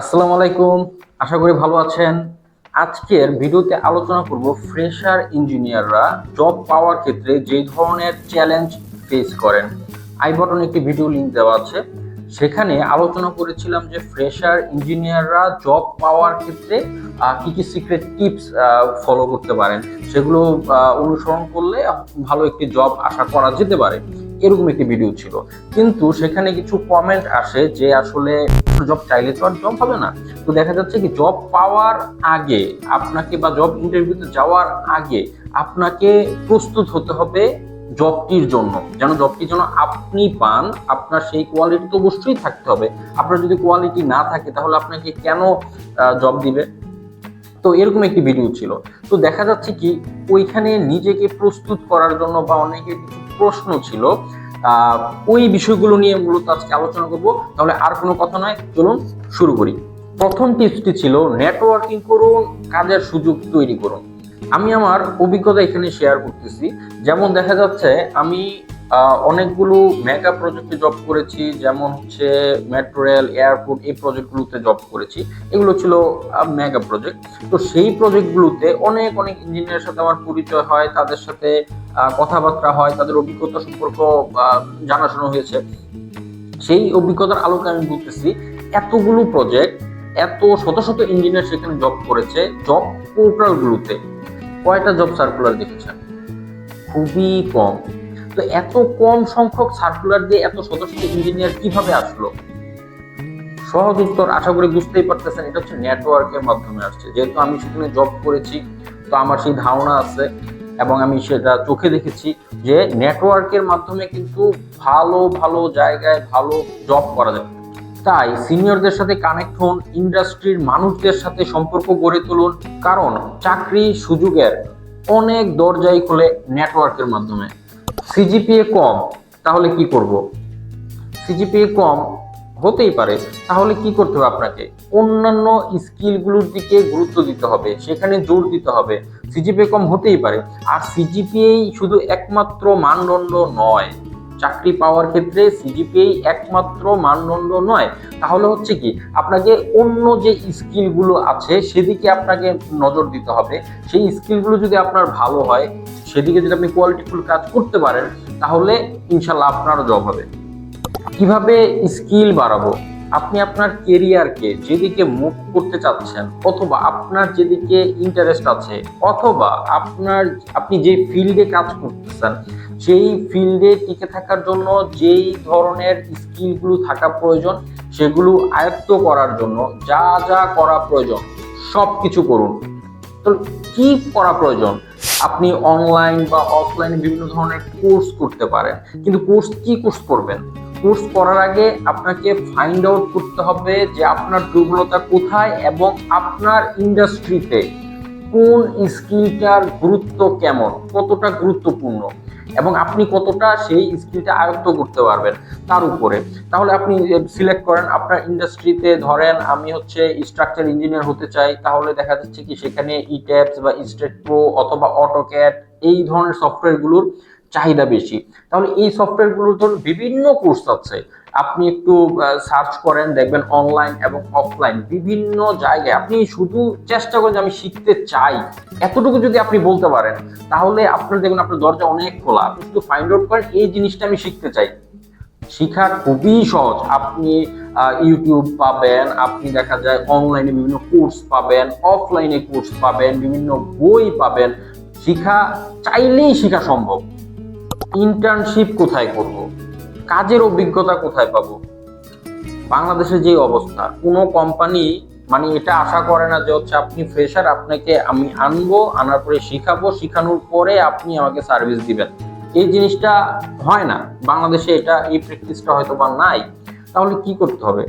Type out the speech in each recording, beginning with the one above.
আসসালামু আলাইকুম। আশা করি ভালো আছেন। আজকের ভিডিওতে আলোচনা করব ফ্রেশার ইঞ্জিনিয়াররা জব পাওয়ার ক্ষেত্রে যে ধরনের চ্যালেঞ্জ ফেস করেন। আই বটন একটি ভিডিও লিংক দেওয়া আছে। সেখানে আলোচনা করেছিলাম যে ফ্রেশার ইঞ্জিনিয়াররা জব পাওয়ার ক্ষেত্রে কি কি সিক্রেট টিপস ফলো করতে পারেন। সেগুলো অনুসরণ করলে ভালো একটি জব আশা করা যেতে পারে। এরকম একটি ভিডিও ছিল। কিন্তু সেখানে কিছু কমেন্ট আসে যে আসলে জব চাইলে তো আর জব হবে না। তো দেখা যাচ্ছে কি জব পাওয়ার আগে আপনাকে বা জব ইন্টারভিউতে যাওয়ার আগে আপনাকে প্রস্তুত হতে হবে জবটির জন্য। যেন জবটির জন্য আপনি পান, আপনার সেই কোয়ালিটি তো অবশ্যই থাকতে হবে। আপনার যদি কোয়ালিটি না থাকে তাহলে আপনাকে কেন জব দিবে? তো এরকম একটি ভিডিও ছিল। তো দেখা যাচ্ছে কি, ওইখানে নিজেকে প্রস্তুত করার জন্য বা অনেকের কিছু প্রশ্ন ছিল। ওই বিষয়গুলো নিয়ে মূলত আজকে আলোচনা করব। তাহলে আর কোনো কথা নয়, চলুন শুরু করি। প্রথম টিপসটি ছিল নেটওয়ার্কিং করুন, কাজের সুযোগ তৈরি করুন। আমি আমার অভিজ্ঞতা এখানে শেয়ার করতেছি। যেমন দেখা যাচ্ছে, আমি অনেকগুলো মেগা প্রজেক্টে জব করেছি, যেমন হচ্ছে মেট্রো রেল এয়ারপোর্ট এই প্রজেক্টগুলোতে জব করেছি। এগুলো ছিল মেগা প্রজেক্ট তো সেই প্রজেক্টগুলোতে অনেক অনেক ইঞ্জিনিয়ারের সাথে আমার পরিচয় হয়, তাদের সাথে কথাবার্তা হয়, তাদের অভিজ্ঞতা সম্পর্ক জানাশোনা হয়েছে। সেই অভিজ্ঞতার আলোকে আমি বলতেছি, এতগুলো প্রজেক্ট এত শত শত ইঞ্জিনিয়ার সেখানে জব করেছে জব পোর্টালগুলোতে কয়টা জব সার্কুলার দেখেছেন? খুবই কম। তো এত কম সংখ্যক সার্কুলার দিয়ে এত শত ইঞ্জিনিয়ার কীভাবে আসলো? সহজ উত্তর আশা করি বুঝতেই পারতেছেন, এটা হচ্ছে নেটওয়ার্কের মাধ্যমে আসছে। যেহেতু আমি সেখানে জব করেছি, তো আমার সেই ধারণা আছে এবং আমি সেটা চোখে দেখেছি যে নেটওয়ার্কের মাধ্যমে কিন্তু ভালো ভালো জায়গায় ভালো জব করা যাবে তাই সিনিয়রদের সাথে কানেক্ট হন ইন্ডাস্ট্রির মানুষদের সাথে সম্পর্ক গড়ে তুলুন। কারণ চাকরি সুযোগের অনেক দরজাই খুলে নেটওয়ার্কের মাধ্যমে। সিজিপিএ কম, তাহলে কি করব? সিজিপিএ কম হতেই পারে, তাহলে কি করতে হবে আপনাকে? অন্যান্য স্কিলগুলোর দিকে গুরুত্ব দিতে হবে, সেখানে জোর দিতে হবে। সিজিপিএ কম হতেই পারে, আর সিজিপিএই শুধু একমাত্র মানদণ্ড নয়। চাকরি পাওয়ার ক্ষেত্রে সিজিপিএই একমাত্র মানদণ্ড নয়। তাহলে হচ্ছে কি, আপনাকে অন্য যে স্কিলগুলো আছে, সেদিকে আপনাকে নজর দিতে হবে। সেই স্কিলগুলো যদি আপনার ভালো হয়, সেদিকে যদি আপনি কোয়ালিটিফুল কাজ করতে পারেন, তাহলে ইনশাল্লাহ আপনারও জব হবে। কীভাবে স্কিল বাড়াবো? আপনি আপনার কেরিয়ারকে যেদিকে মুভ করতে চাচ্ছেন, অথবা আপনার যেদিকে ইন্টারেস্ট আছে, অথবা আপনার, আপনি যে ফিল্ডে কাজ করতেছেন সেই ফিল্ডে টিকে থাকার জন্য, যেই ধরনের স্কিলগুলো থাকা প্রয়োজন, সেগুলো আয়ত্ত করার জন্য যা যা করা প্রয়োজন, সব কিছু করুন। তো কি করা প্রয়োজন? আপনি অনলাইন বা অফলাইনে বিভিন্ন ধরনের কোর্স করতে পারেন। কিন্তু কোর্স কি কোর্স করবেন? কোর্স করার আগে আপনাকে ফাইন্ড আউট করতে হবে যে আপনার দুর্বলতা কোথায় এবং আপনার ইন্ডাস্ট্রিতে কোন স্কিলটার গুরুত্ব কেমন, কতটা গুরুত্বপূর্ণ। এবং আপনি কতটা সেই স্কিলটা আয়ত্ত করতে পারবেন তার উপরে। তাহলে আপনি সিলেক্ট করেন, আপনার ইন্ডাস্ট্রিতে ধরেন আমি হচ্ছে স্ট্রাকচার ইঞ্জিনিয়ার হতে চাই, তাহলে দেখা যাচ্ছে কি সেখানে ইট্যাপস বা স্টেট প্রো অথবা অটোক্যাট এই ধরনের সফটওয়্যারগুলোর চাহিদা বেশি। তাহলে এই সফটওয়্যারগুলোর ধরুন বিভিন্ন কোর্স আছে। আপনি একটু সার্চ করেন, দেখবেন অনলাইন এবং অফলাইন বিভিন্ন জায়গায় আপনি শুধু চেষ্টা করেন যে আমি শিখতে চাই। এতটুকু যদি আপনি বলতে পারেন, তাহলে আপনার দেখবেন আপনার দরজা অনেক খোলা। আপনি শুধু ফাইন্ড আউট করেন, এই জিনিসটা আমি শিখতে চাই। শিখা খুবই সহজ। আপনি ইউটিউব পাবেন, আপনি দেখা যায় অনলাইনে বিভিন্ন কোর্স পাবেন অফলাইনে কোর্স পাবেন, বিভিন্ন বই পাবেন। শিখা, চাইলেই শিখা সম্ভব। ইন্টার্নশিপ কোথায় করব? কাজের অভিজ্ঞতা কোথায় পাবো? বাংলাদেশের যে অবস্থা, কোনো কোম্পানি মানে এটা আশা করে না যে হচ্ছে আপনি ফ্রেশার আপনাকে আমি আনব, আনার পরে শিখাবো, শিখানোর পরে আপনি আমাকে সার্ভিস দিবেন। এই জিনিসটা হয় না। বাংলাদেশে এটা, এই প্র্যাকটিসটা হয়তো বা নাই। তাহলে কি করতে হবে?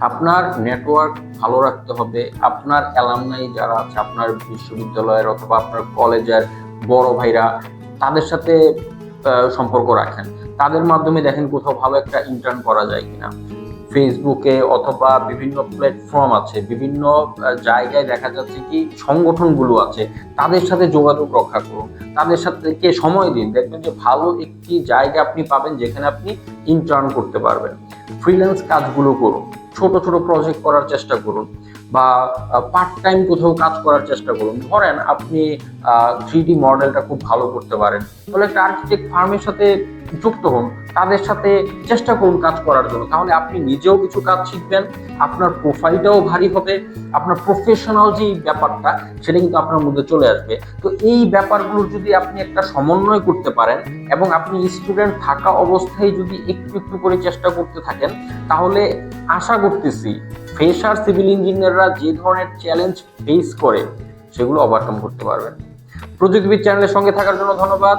আপনার নেটওয়ার্ক ভালো রাখতে হবে। আপনার অ্যালামনাই যারা আছে, আপনার বিশ্ববিদ্যালয়ের অথবা আপনার কলেজের বড় ভাইরা, তাদের সাথে সম্পর্ক রাখেন। তাদের মাধ্যমে দেখেন কোথাও ভালো একটা ইন্টার্ন করা যায় কিনা। ফেসবুকে অথবা বিভিন্ন প্ল্যাটফর্ম আছে, বিভিন্ন জায়গায় দেখা যাচ্ছে কি সংগঠনগুলো আছে, তাদের সাথে যোগাযোগ রক্ষা করুন। তাদের সাথে কে সময় দিন। দেখবেন যে ভালো একটি জায়গা আপনি পাবেন যেখানে আপনি ইন্টার্ন করতে পারবেন। ফ্রিল্যান্স কাজগুলো করুন। ছোট ছোট প্রজেক্ট করার চেষ্টা করুন। বা পার্ট টাইম কোথাও কাজ করার চেষ্টা করুন। ধরেন আপনি থ্রি মডেলটা খুব ভালো করতে পারেন। তাহলে একটা আর্কিটেক্ট ফার্মের সাথে যুক্ত হন, তাদের সাথে চেষ্টা করুন কাজ করার জন্য। তাহলে আপনি নিজেও কিছু কাজ শিখবেন, আপনার প্রোফাইলটাও ভারী হবে, আপনার প্রফেশনাল যে ব্যাপারটা, সেটা কিন্তু আপনার মধ্যে চলে আসবে। তো এই ব্যাপারগুলোর যদি আপনি একটা সমন্বয় করতে পারেন এবং আপনি স্টুডেন্ট থাকা অবস্থায় যদি একটু একটু করে চেষ্টা করতে থাকেন, তাহলে আশা করতেছি ফ্রেশার সিভিল ইঞ্জিনিয়াররা যে ধরনের চ্যালেঞ্জ ফেস করে, সেগুলো ওভারকাম করতে পারবেন। প্রযুক্তিবিদ চ্যানেলের সঙ্গে থাকার জন্য ধন্যবাদ।